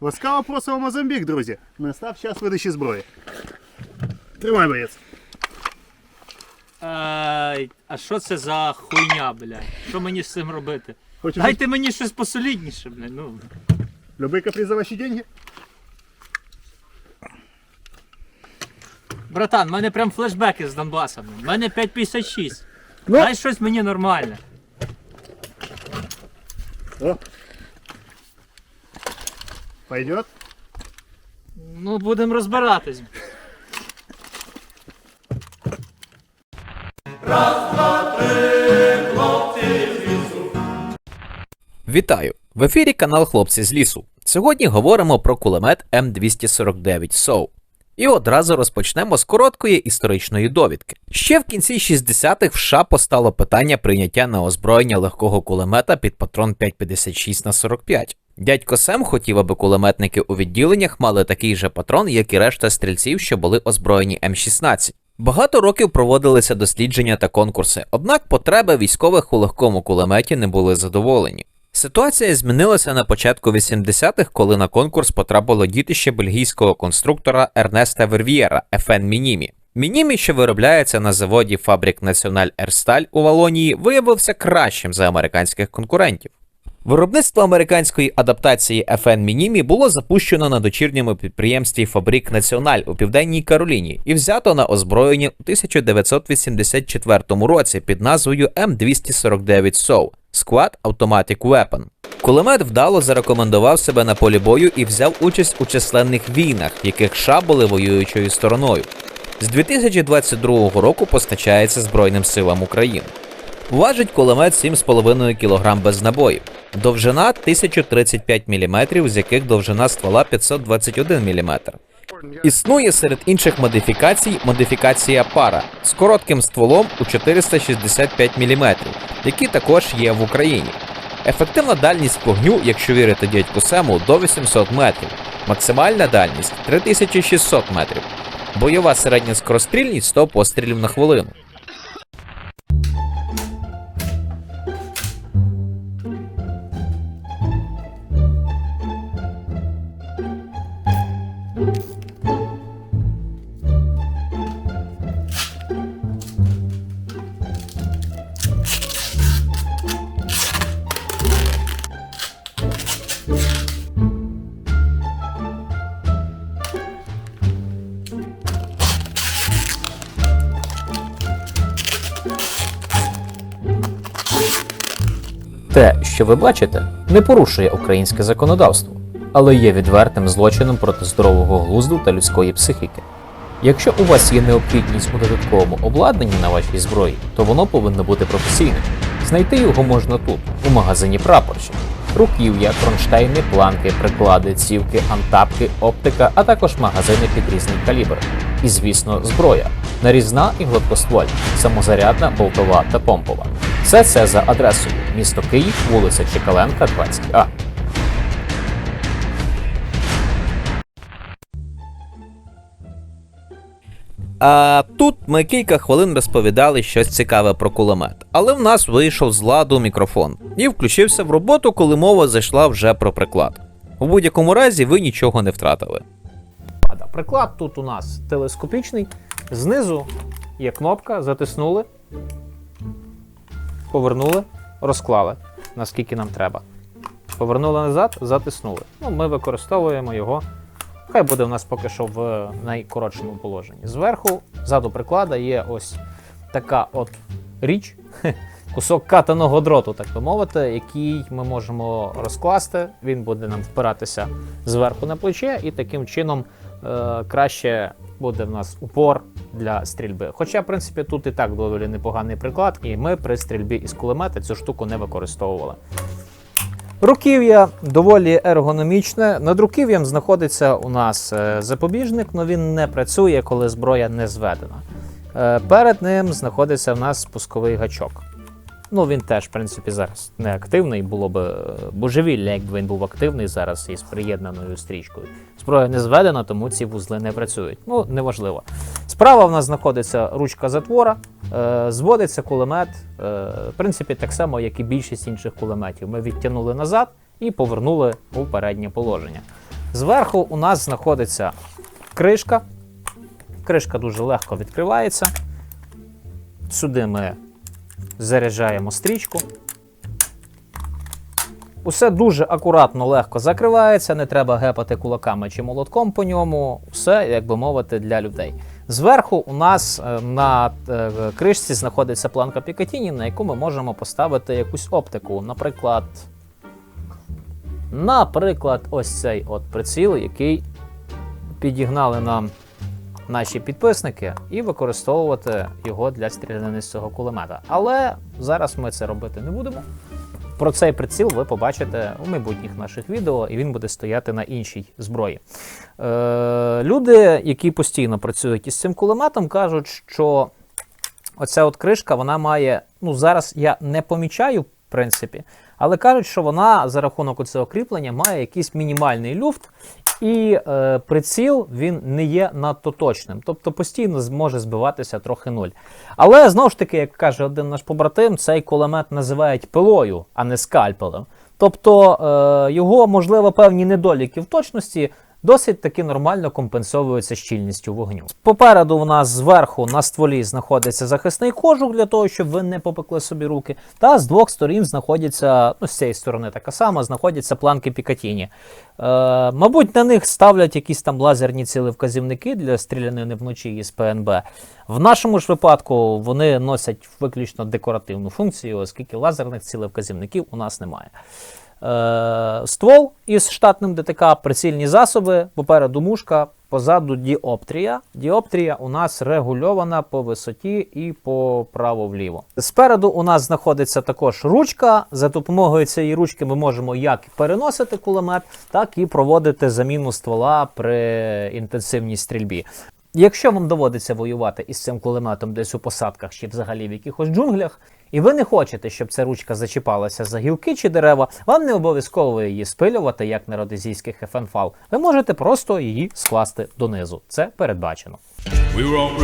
Ласкаво просимо Мозамбік, друзі. Настав час видачі зброї. Тримай, боєць. Ай, а що це за хуйня, блядь? Що мені з цим робити? Хочеш Дайте мені щось посолідніше, блядь. Ну. любий каприз за ваші деньги? Братан, в мене прям флешбеки з Донбаса. В мене 5,56. Ну. Дай щось мені нормальне. О. Пойдет? Ну, будемо розбиратись. Вітаю! В ефірі канал Хлопці з лісу. Сьогодні говоримо про кулемет М249 СОУ. І одразу розпочнемо з короткої історичної довідки. Ще в кінці 60-х в США постало питання прийняття на озброєння легкого кулемета під патрон 5,56 на 45. Дядько Сем хотів, аби кулеметники у відділеннях мали такий же патрон, як і решта стрільців, що були озброєні М16. Багато років проводилися дослідження та конкурси, однак потреби військових у легкому кулеметі не були задоволені. Ситуація змінилася на початку 80-х, коли на конкурс потрапило дітище бельгійського конструктора Ернеста Вервієра FN Мінімі. Мінімі, що виробляється на заводі Фабрик Національ Ерсталь у Валонії, виявився кращим за американських конкурентів. Виробництво американської адаптації FN Мінімі було запущено на дочірньому підприємстві Фабрик Національ у Південній Кароліні і взято на озброєння у 1984 році під назвою М249 SOW Squad Automatic Weapon. Кулемет вдало зарекомендував себе на полі бою і взяв участь у численних війнах, в яких США були воюючою стороною. З 2022 року постачається Збройним силам України. Важить кулемет 7,5 кг без набоїв. Довжина 1035 мм, з яких довжина ствола 521 мм. Існує серед інших модифікацій модифікація пара з коротким стволом у 465 мм, які також є в Україні. Ефективна дальність вогню, якщо вірити дядьку Сему, до 800 метрів. Максимальна дальність 3600 метрів. Бойова середня скорострільність 100 пострілів на хвилину. Що ви бачите, не порушує українське законодавство, але є відвертим злочином проти здорового глузду та людської психіки. Якщо у вас є необхідність у додатковому обладнанні на вашій зброї, то воно повинно бути професійним. Знайти його можна тут, у магазині прапорщик. Руків'я, кронштейни, планки, приклади, цівки, антапки, оптика, а також магазини під різний калібр. І, звісно, зброя нарізна і гладкоствольна, самозарядна, болтова та помпова. Все це за адресою місто Київ, вулиця Чекаленка, 20А. А тут ми кілька хвилин розповідали щось цікаве про кулемет, але в нас вийшов з ладу мікрофон і включився в роботу, коли мова зайшла вже про приклад. У будь-якому разі ви нічого не втратили. Приклад тут у нас телескопічний. Знизу є кнопка, затиснули, повернули, розклали, наскільки нам треба. Повернули назад, затиснули. Ну, ми використовуємо його. Хай буде в нас поки що в найкоротшому положенні. Зверху, ззаду приклада, є ось така от річ, кусок катаного дроту, так би мовити, який ми можемо розкласти. Він буде нам впиратися зверху на плече, і таким чином е, краще буде в нас упор для стрільби. Хоча, в принципі, тут і так доволі непоганий приклад, і ми при стрільбі із кулемета цю штуку не використовували. Руків'я доволі ергономічне. Над руків'ям знаходиться у нас е, запобіжник, але він не працює, коли зброя не зведена. Е, Перед ним знаходиться в нас спусковий гачок. Ну, він теж, в принципі, зараз не активний. Було б е, божевілля, якби він був активний зараз із приєднаною стрічкою. Зброя не зведена, тому ці вузли не працюють. Ну, неважливо. Справа в нас знаходиться ручка затвора, е, зводиться кулемет. Е, в принципі, так само, як і більшість інших кулеметів. Ми відтягнули назад і повернули у переднє положення. Зверху у нас знаходиться кришка. Кришка дуже легко відкривається. Сюди ми заряджаємо стрічку. Усе дуже акуратно, легко закривається, не треба гепати кулаками чи молотком по ньому. Все, як би мовити, для людей. Зверху у нас е, на е, кришці знаходиться планка Пікатіні, на яку ми можемо поставити якусь оптику. Наприклад, наприклад, ось цей от приціл, який підігнали нам наші підписники, і використовувати його для стрілянини з цього кулемета. Але зараз ми це робити не будемо. Про цей приціл ви побачите у майбутніх наших відео, і він буде стояти на іншій зброї. Е, люди, які постійно працюють із цим кулеметом, кажуть, що оця от кришка вона має. Ну, зараз я не помічаю, в принципі, але кажуть, що вона за рахунок цього кріплення має якийсь мінімальний люфт, і е, приціл він не є надто точним, тобто постійно зможе збиватися трохи нуль. Але знову ж таки, як каже один наш побратим, цей кулемет називають пилою, а не скальпелем. Тобто е, його, можливо, певні недоліки в точності досить таки нормально компенсовуються щільністю вогню. Попереду у нас зверху на стволі знаходиться захисний кожух для того, щоб ви не попекли собі руки. Та з двох сторін знаходяться, ну з цієї сторони така сама, знаходяться планки Пікатіні. Е, мабуть, на них ставлять якісь там лазерні цілевказівники для стрілянини вночі із ПНБ. В нашому ж випадку вони носять виключно декоративну функцію, оскільки лазерних цілевказівників у нас немає. Е, ствол із штатним ДТК, прицільні засоби, попереду мушка, позаду діоптрія. Діоптрія у нас регульована по висоті і по право-вліво. Спереду у нас знаходиться також ручка. За допомогою цієї ручки ми можемо як переносити кулемет, так і проводити заміну ствола при інтенсивній стрільбі. Якщо вам доводиться воювати із цим кулеметом десь у посадках чи взагалі в якихось джунглях, і ви не хочете, щоб ця ручка зачіпалася за гілки чи дерева, вам не обов'язково її спилювати, як на родезійських FNFAL. Ви можете просто її скласти донизу. Це передбачено. We won't.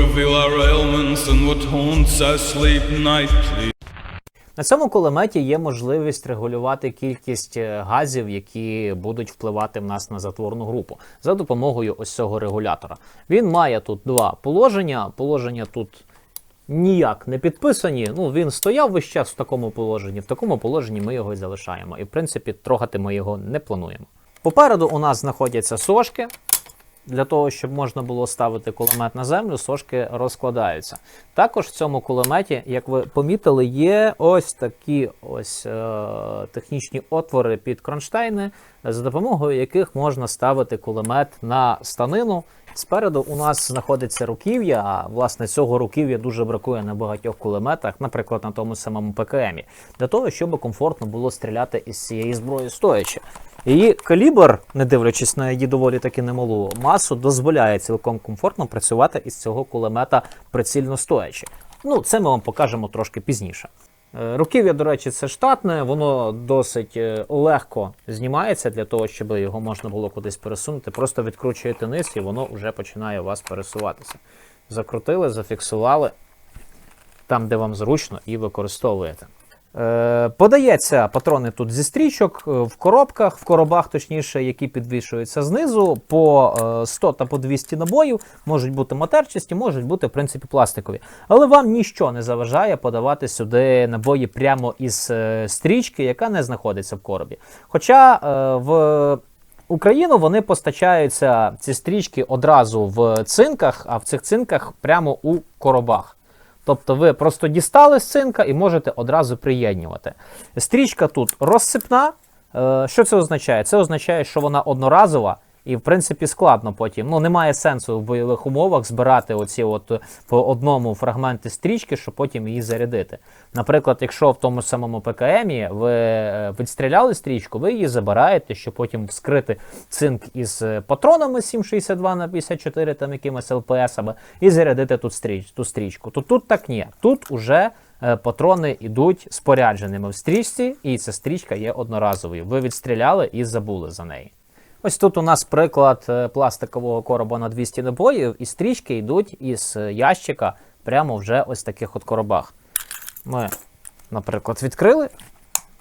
На цьому кулеметі є можливість регулювати кількість е, газів, які будуть впливати в нас на затворну групу за допомогою ось цього регулятора. Він має тут два положення. Положення тут ніяк не підписані. Ну він стояв весь час в такому положенні. В такому положенні ми його і залишаємо. І в принципі трогати ми його не плануємо. Попереду у нас знаходяться сошки. Для того, щоб можна було ставити кулемет на землю, сошки розкладаються. Також в цьому кулеметі, як ви помітили, є ось такі ось е, технічні отвори під кронштейни, за допомогою яких можна ставити кулемет на станину. Спереду у нас знаходиться руків'я, а власне цього руків'я дуже бракує на багатьох кулеметах, наприклад, на тому самому ПКМі, для того, щоб комфортно було стріляти із цієї зброї стоячи. Її калібр, не дивлячись на її доволі таки немалу масу, дозволяє цілком комфортно працювати із цього кулемета прицільно стоячи. Ну, це ми вам покажемо трошки пізніше. Е, Руків'я, до речі, це штатне, воно досить е, легко знімається для того, щоб його можна було кудись пересунути. Просто відкручуєте низ і воно вже починає у вас пересуватися. Закрутили, зафіксували там, де вам зручно, і використовуєте. Е, подається патрони тут зі стрічок е, в коробках, в коробах, точніше, які підвішуються знизу, по е, 100 та по 200 набоїв, можуть бути матерчасті, можуть бути, в принципі, пластикові. Але вам ніщо не заважає подавати сюди набої прямо із е, стрічки, яка не знаходиться в коробі. Хоча е, в Україну вони постачаються ці стрічки одразу в цинках, а в цих цинках прямо у коробах. Тобто ви просто дістали з цинка і можете одразу приєднювати. Стрічка тут розсипна. Е, Що це означає? Це означає, що вона одноразова і, в принципі, складно потім. Ну, немає сенсу в бойових умовах збирати оці от по одному фрагменти стрічки, щоб потім її зарядити. Наприклад, якщо в тому самому ПКМі ви е, відстріляли стрічку, ви її забираєте, щоб потім вскрити цинк із е, патронами 7,62 на 54 там якимись ЛПСами і зарядити тут стріч, ту стрічку. То тут так ні. Тут уже е, патрони йдуть спорядженими в стрічці, і ця стрічка є одноразовою. Ви відстріляли і забули за неї. Ось тут у нас приклад е, пластикового короба на 200 набоїв, і стрічки йдуть із ящика прямо вже ось таких от коробах. Ми, наприклад, відкрили,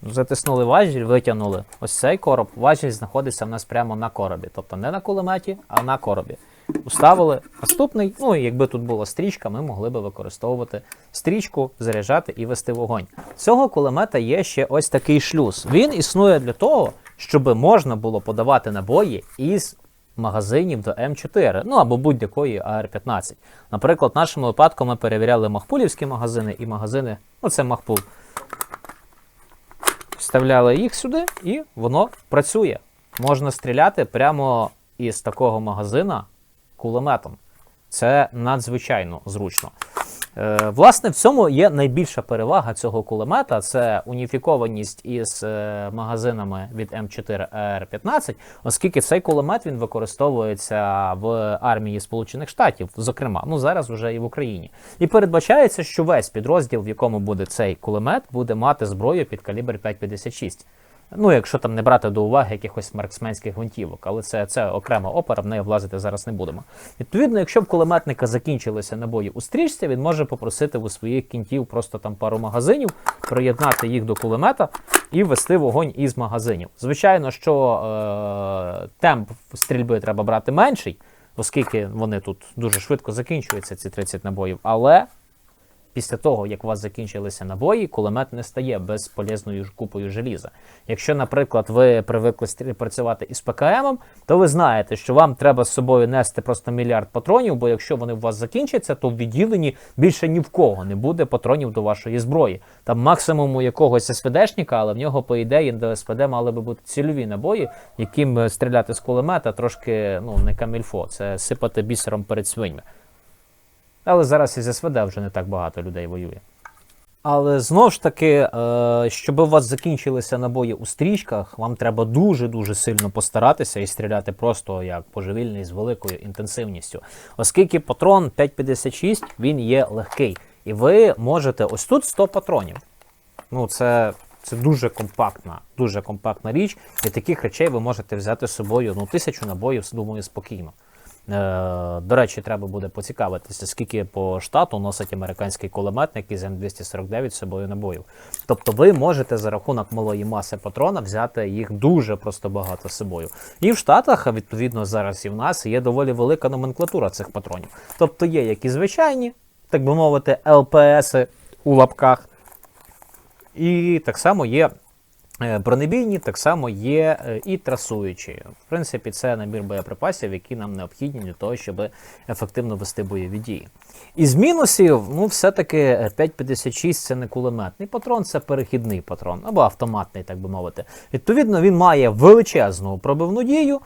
Затиснули важіль, витягнули ось цей короб. Важіль знаходиться в нас прямо на коробі. Тобто не на кулеметі, а на коробі. Уставили наступний. Ну і якби тут була стрічка, ми могли би використовувати стрічку, заряджати і вести вогонь. Цього кулемета є ще ось такий шлюз. Він існує для того, щоб можна було подавати набої із магазинів до М4, ну або будь-якої АР-15. Наприклад, в нашому випадку ми перевіряли махпулівські магазини і магазини, ну це махпул. Вставляли їх сюди, і воно працює. Можна стріляти прямо із такого магазина кулеметом. Це надзвичайно зручно. Е, власне, в цьому є найбільша перевага цього кулемета це уніфікованість із е, магазинами від М4R15, оскільки цей кулемет він використовується в армії Сполучених Штатів, зокрема, ну зараз вже і в Україні. І передбачається, що весь підрозділ, в якому буде цей кулемет, буде мати зброю під калібр 5,56. Ну, якщо там не брати до уваги якихось марксменських гвинтівок, але це, це окрема опера, в неї влазити зараз не будемо. Відповідно, якщо в кулеметника закінчилися набої у стрічці, він може попросити у своїх кінтів просто там пару магазинів, приєднати їх до кулемета і вести вогонь із магазинів. Звичайно, що е- темп стрільби треба брати менший, оскільки вони тут дуже швидко закінчуються, ці 30 набоїв, але Після того, як у вас закінчилися набої, кулемет не стає безполезною купою желіза. Якщо, наприклад, ви привикли працювати із ПКМ, то ви знаєте, що вам треба з собою нести просто мільярд патронів, бо якщо вони у вас закінчаться, то в відділенні більше ні в кого не буде патронів до вашої зброї. Там максимум у якогось СВДшника, але в нього, по ідеї, до СПД мали би бути цільові набої, яким стріляти з кулемета трошки ну, не камільфо, це сипати бісером перед свиньми. Але зараз із СВД вже не так багато людей воює. Але знову ж таки, е, щоб у вас закінчилися набої у стрічках, вам треба дуже-дуже сильно постаратися і стріляти просто як божевільний з великою інтенсивністю. Оскільки патрон 5,56 він є легкий. І ви можете ось тут 100 патронів. Ну, це, це дуже компактна, дуже компактна річ. І таких речей ви можете взяти з собою ну, тисячу набоїв, думаю, спокійно. Е, до речі, треба буде поцікавитися, скільки по штату носить американський кулеметник із М249 з собою набоїв. Тобто ви можете за рахунок малої маси патрона взяти їх дуже просто багато з собою. І в Штатах, відповідно, зараз і в нас є доволі велика номенклатура цих патронів. Тобто є як і звичайні, так би мовити, ЛПСи у лапках, і так само є бронебійні, так само є е, і трасуючі. В принципі, це набір боєприпасів, які нам необхідні для того, щоб ефективно вести бойові дії. Із мінусів, ну, все-таки е, 5,56 це не кулеметний патрон, це перехідний патрон, або автоматний, так би мовити. Відповідно, він має величезну пробивну дію, е,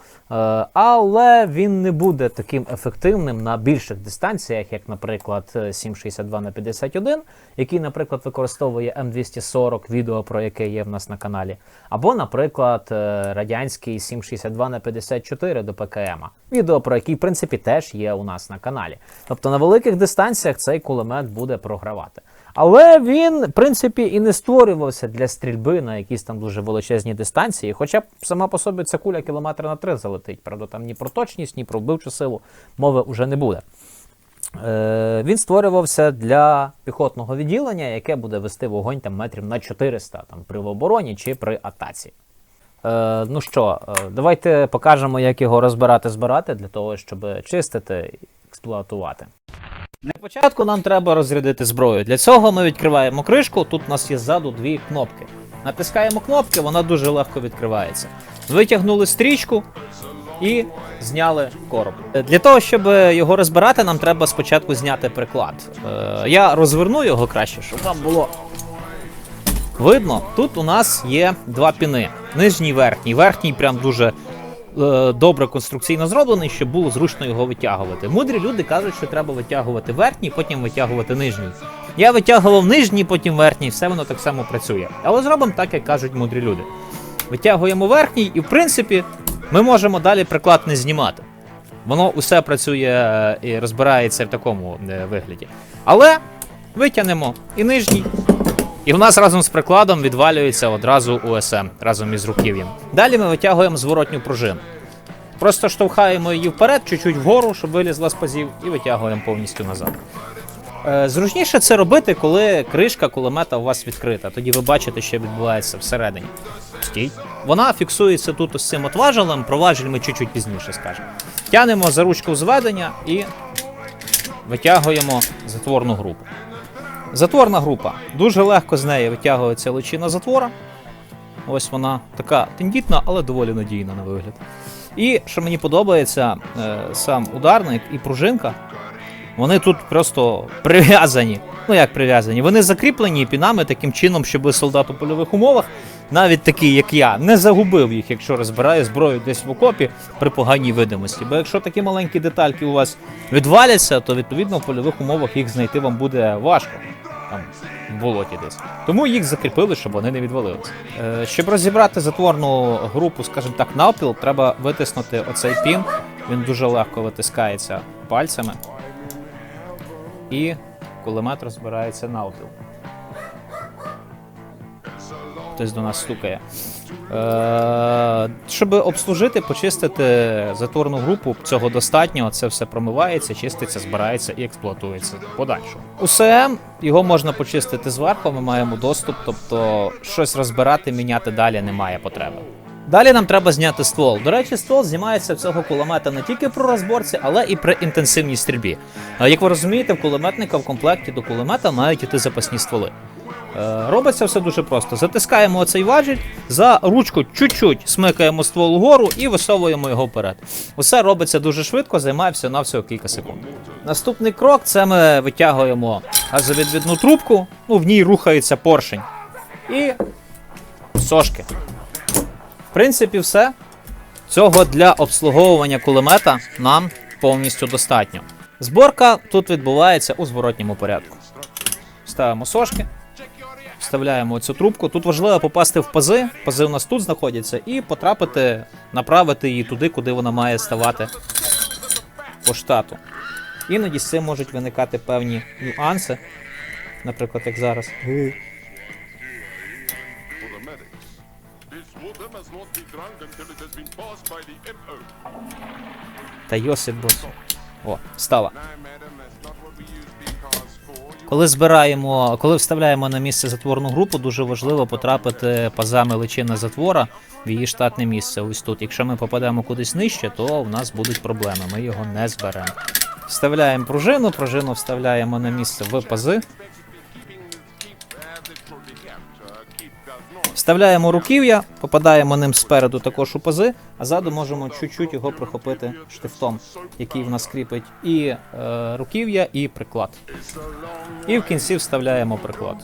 але він не буде таким ефективним на більших дистанціях, як, наприклад, е, 7,62 на 51, який, наприклад, використовує М240, відео про яке є в нас на каналі, або, наприклад, е, радянський 7,62 на 54 до ПКМ, відео про який, в принципі, теж є у нас на каналі. Тобто на великих дистанціях цей кулемет буде програвати. Але він, в принципі, і не створювався для стрільби на якісь там дуже величезні дистанції. Хоча сама по собі ця куля кілометр на три залетить. Правда, там ні про точність, ні про вбивчу силу мови вже не буде. Е, він створювався для піхотного відділення, яке буде вести вогонь там метрів на 400 там, при обороні чи при атаці. Е, ну що, е, давайте покажемо, як його розбирати, збирати для того, щоб чистити експлуатувати. Для початку нам треба розрядити зброю. Для цього ми відкриваємо кришку. Тут у нас є ззаду дві кнопки. Натискаємо кнопки, вона дуже легко відкривається. Витягнули стрічку і зняли короб. Для того, щоб його розбирати, нам треба спочатку зняти приклад. Е, Я розверну його краще, щоб вам було видно. Тут у нас є два піни: нижній верхній. Верхній прям дуже добре конструкційно зроблений, щоб було зручно його витягувати. Мудрі люди кажуть, що треба витягувати верхній, потім витягувати нижній. Я витягував нижній, потім верхній, все воно так само працює. Але зробимо так, як кажуть мудрі люди. Витягуємо верхній, і в принципі ми можемо далі приклад не знімати. Воно усе працює е, і розбирається в такому е, вигляді. Але витягнемо і нижній. І в нас разом з прикладом відвалюється одразу УСМ разом із руків'ям. Далі ми витягуємо зворотню пружину. Просто штовхаємо її вперед, чуть-чуть вгору, щоб вилізла з пазів, і витягуємо повністю назад. Е, Зручніше це робити, коли кришка кулемета у вас відкрита. Тоді ви бачите, що відбувається всередині. Стій. Вона фіксується тут ось цим от важелем, про ми чуть-чуть пізніше скажемо. Тянемо за ручку зведення і витягуємо затворну групу. Затворна група. Дуже легко з неї витягується личина затвора. Ось вона така тендітна, але доволі надійна на вигляд. І що мені подобається, е, сам ударник і пружинка, вони тут просто прив'язані. Ну як прив'язані? Вони закріплені пінами таким чином, щоб солдат у польових умовах, навіть такий, як я, не загубив їх, якщо розбирає зброю десь в окопі при поганій видимості. Бо якщо такі маленькі детальки у вас відваляться, то відповідно в польових умовах їх знайти вам буде важко. Там в болоті десь. Тому їх закріпили, щоб вони не відвалилися. Е, щоб розібрати затворну групу, скажімо так, навпіл, треба витиснути оцей пін. Він дуже легко витискається пальцями. І кулемет розбирається навпіл. Хтось до нас стукає. Е, щоб обслужити, почистити затворну групу, цього достатньо. Це все промивається, чиститься, збирається і експлуатується подальше. Усе його можна почистити зверху, ми маємо доступ, тобто щось розбирати, міняти далі немає потреби. Далі нам треба зняти ствол. До речі, ствол знімається в цього кулемета не тільки при розборці, але і при інтенсивній стрільбі. Як ви розумієте, в кулеметника в комплекті до кулемета мають іти запасні стволи. Е, Робиться все дуже просто. Затискаємо оцей важіль, за ручку чуть-чуть смикаємо ствол угору і висовуємо його вперед. Усе робиться дуже швидко, займає всього кілька секунд. Наступний крок це ми витягуємо газовідвідну трубку, ну в ній рухається поршень. І сошки. Принципі, все. Цього для обслуговування кулемета нам повністю достатньо. Зборка тут відбувається у зворотньому порядку. Ставимо сошки, вставляємо цю трубку. Тут важливо попасти в пази, пази у нас тут знаходяться, і потрапити, направити її туди, куди вона має ставати по штату. Іноді з цим можуть виникати певні нюанси, наприклад, як зараз. Та Йосип бос. О, стала. Коли збираємо, коли вставляємо на місце затворну групу, дуже важливо потрапити пазами личини затвора в її штатне місце. Ось тут. Якщо ми попадемо кудись нижче, то в нас будуть проблеми. Ми його не зберемо. Вставляємо пружину, пружину вставляємо на місце в пази. Вставляємо руків'я, попадаємо ним спереду також у пази, а ззаду можемо чуть-чуть його прихопити штифтом, який в нас кріпить і е, руків'я, і приклад. І в кінці вставляємо приклад.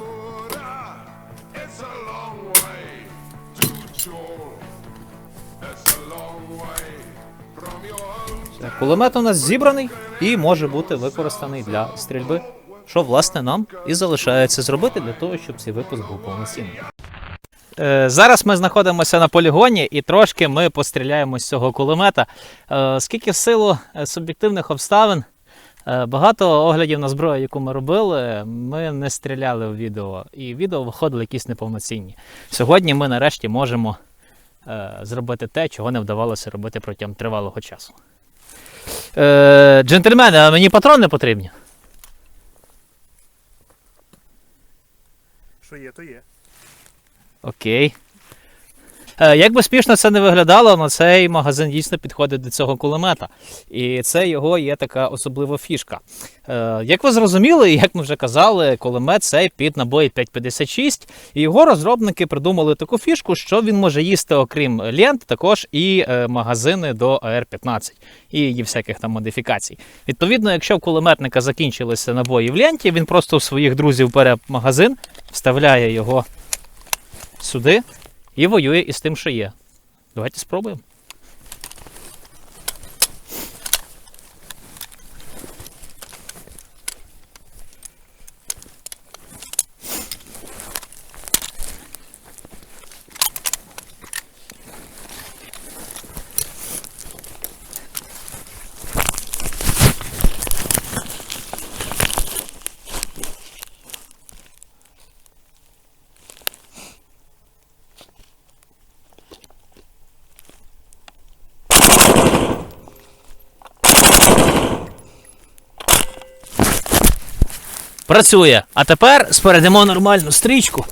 Кулемет у нас зібраний і може бути використаний для стрільби. Що, власне, нам і залишається зробити для того, щоб цей випуск був повноцінний. Е, Зараз ми знаходимося на полігоні і трошки ми постріляємо з цього кулемета. Е, Скільки в силу е, суб'єктивних обставин, багато оглядів на зброю, яку ми робили, ми не стріляли в відео, і відео виходили якісь неповноцінні. Сьогодні ми нарешті можемо зробити те, чого не вдавалося робити протягом тривалого часу. Джентльмени, а мені патрони потрібні? Що є, то є. Окей. Е, Як би смішно це не виглядало, але цей магазин дійсно підходить до цього кулемета. І це його є така особлива фішка. Е, Як ви зрозуміли, і як ми вже казали, кулемет цей під набої 556, і його розробники придумали таку фішку, що він може їсти, окрім лент, також і е, магазини до AR-15 і її всяких там модифікацій. Відповідно, якщо в кулеметника закінчилися набої в ленті, він просто у своїх друзів бере магазин, вставляє його сюди і воює із тим, що є. Давайте спробуємо. Працює. А тепер спередимо нормальну стрічку.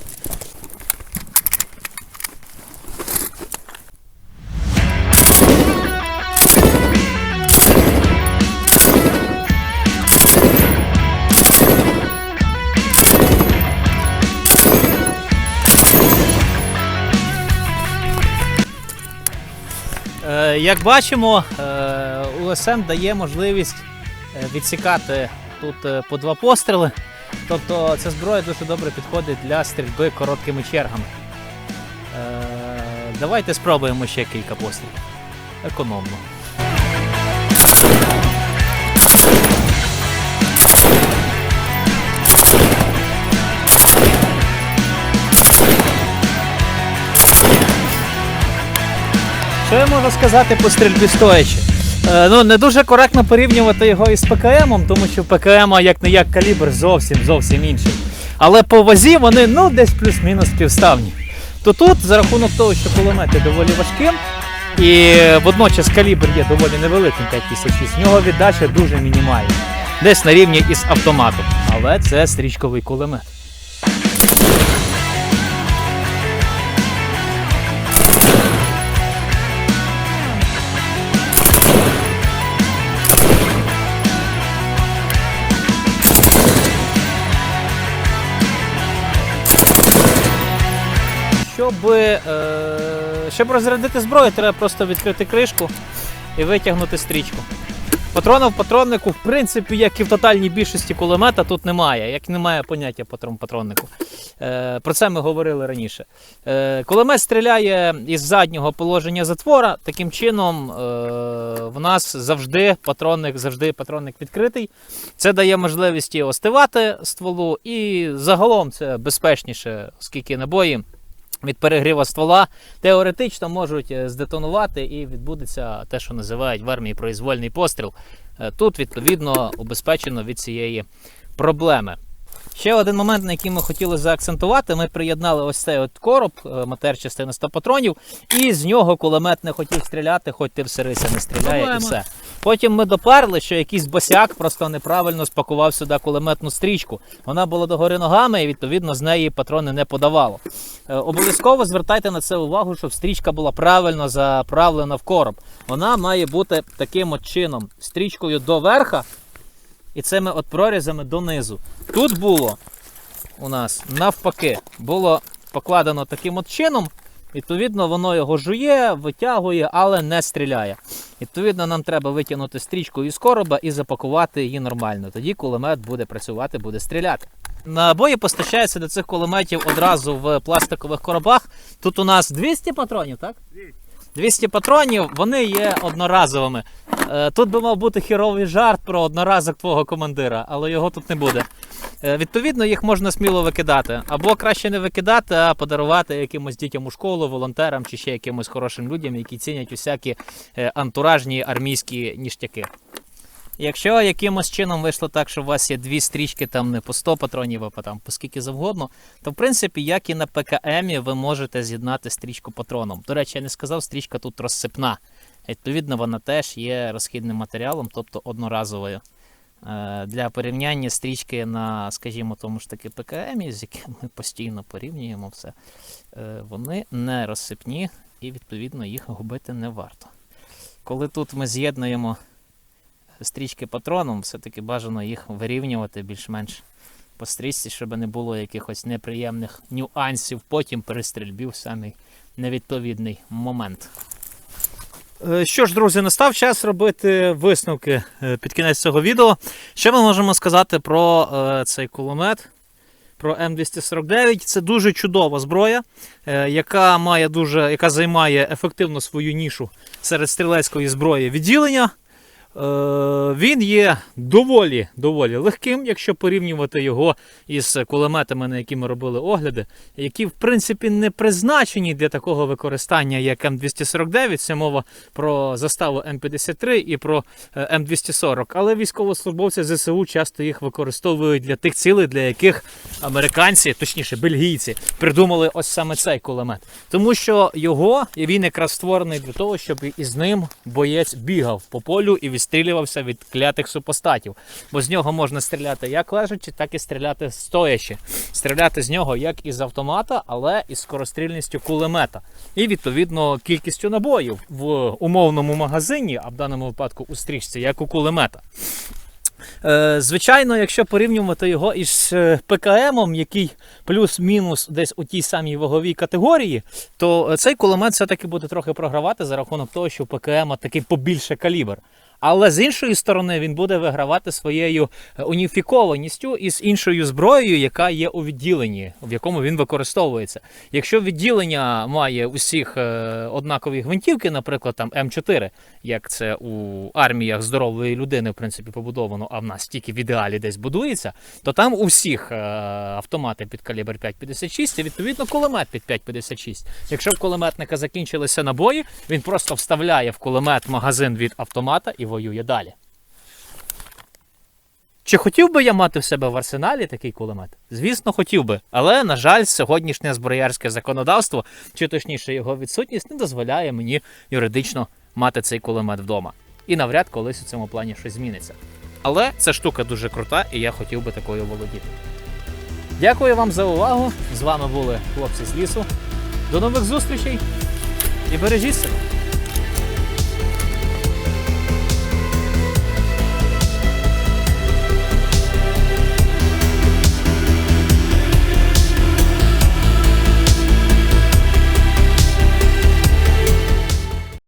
Е, Як бачимо, е, УСМ дає можливість е, відсікати тут по два постріли. Тобто ця зброя дуже добре підходить для стрільби короткими чергами. Е, Давайте спробуємо ще кілька пострілів. Економно. Що я можу сказати по стрільбі стоячи? Е, ну, не дуже коректно порівнювати його із ПКМом, тому що ПКМ, як не як калібр, зовсім зовсім інший. Але по вазі вони ну, десь плюс-мінус співставні. То тут, за рахунок того, що кулемет є доволі важким, і водночас калібр є доволі невеликим 556, в нього віддача дуже мінімальна. Десь на рівні із автоматом. Але це стрічковий кулемет. Щоб, е, щоб розрядити зброю, треба просто відкрити кришку і витягнути стрічку. Патрона в патроннику, в принципі, як і в тотальній більшості кулемета, тут немає, як немає поняття патрон патроннику. Е, про це ми говорили раніше. Е, кулемет стріляє із заднього положення затвора. Таким чином, е, в нас завжди патронник, завжди патронник відкритий. Це дає можливість і остивати стволу, і загалом це безпечніше, оскільки набої від перегріва ствола теоретично можуть е, здетонувати і відбудеться те, що називають в армії произвольний постріл. Е, Тут, відповідно, убезпечено від цієї проблеми. Ще один момент, на який ми хотіли заакцентувати, ми приєднали ось цей от короб, е, матерчастий 100 патронів, і з нього кулемет не хотів стріляти, хоч ти все рися не стріляє Проблема. і все. Потім ми доперли, що якийсь босяк просто неправильно спакував сюди кулеметну стрічку. Вона була догори ногами і відповідно з неї патрони не подавало. Е, Обов'язково звертайте на це увагу, щоб стрічка була правильно заправлена в короб. Вона має бути таким от чином, стрічкою до верха і цими от прорізами донизу. Тут було у нас навпаки, було покладено таким от чином. Відповідно, воно його жує, витягує, але не стріляє. Відповідно, нам треба витягнути стрічку із короба і запакувати її нормально. Тоді кулемет буде працювати, буде стріляти. Набої постачаються до цих кулеметів одразу в пластикових коробах. Тут у нас 200 патронів, так? 200 патронів, вони є одноразовими. Е, Тут би мав бути хіровий жарт про одноразок твого командира, але його тут не буде. Е, Відповідно, їх можна сміло викидати. Або краще не викидати, а подарувати якимось дітям у школу, волонтерам чи ще якимось хорошим людям, які цінять усякі е, антуражні армійські ніштяки. Якщо якимось чином вийшло так, що у вас є дві стрічки, там не по 100 патронів, а там, по скільки завгодно, то в принципі, як і на ПКМі, ви можете з'єднати стрічку патроном. До речі, я не сказав, стрічка тут розсипна. Відповідно, вона теж є розхідним матеріалом, тобто одноразовою. Е, Для порівняння стрічки на, скажімо, тому ж таки ПКМі, з яким ми постійно порівнюємо все, е, вони не розсипні і відповідно їх губити не варто. Коли тут ми з'єднуємо стрічки патроном, все-таки бажано їх вирівнювати більш-менш по стрічці, щоб не було якихось неприємних нюансів потім при стрільбі в самий невідповідний момент. Е, Що ж, друзі, настав час робити висновки е, під кінець цього відео. Що ми можемо сказати про е, цей кулемет? Про М249 це дуже чудова зброя, яка має дуже, яка займає ефективно свою нішу серед стрілецької зброї відділення. Е, Він є доволі, доволі легким, якщо порівнювати його із кулеметами, на які ми робили огляди, які в принципі не призначені для такого використання, як М249. Це мова про заставу М53 і про е, М240. Але військовослужбовці ЗСУ часто їх використовують для тих цілей, для яких американці, точніше бельгійці, придумали ось саме цей кулемет. Тому що його він якраз створений для того, щоб із ним боєць бігав по полю і відстрілювався від клятих супостатів. Бо з нього можна стріляти як лежачи, так і стріляти стоячи. Стріляти з нього як із автомата, але із скорострільністю кулемета. І відповідно кількістю набоїв в умовному магазині, а в даному випадку у стрічці, як у кулемета. Е, Звичайно, якщо порівнювати його із е, ПКМом, який плюс-мінус десь у тій самій ваговій категорії, то е, цей кулемет все-таки буде трохи програвати за рахунок того, що у ПКМ такий побільше калібр. Але з іншої сторони він буде вигравати своєю е, уніфікованістю із іншою зброєю, яка є у відділенні, в якому він використовується. Якщо відділення має усіх е, однакові гвинтівки, наприклад, там М4, як це у арміях здорової людини, в принципі, побудовано, а в нас тільки в ідеалі десь будується, то там у всіх е, автомати під калібр 5,56 і відповідно кулемет під 5,56. Якщо в кулеметника закінчилися набої, він просто вставляє в кулемет магазин від автомата і воює далі. Чи хотів би я мати в себе в арсеналі такий кулемет? Звісно, хотів би. Але, на жаль, сьогоднішнє зброярське законодавство, чи точніше його відсутність, не дозволяє мені юридично мати цей кулемет вдома. І навряд колись у цьому плані щось зміниться. Але ця штука дуже крута, і я хотів би такою володіти. Дякую вам за увагу. З вами були хлопці з лісу. До нових зустрічей і бережіть себе!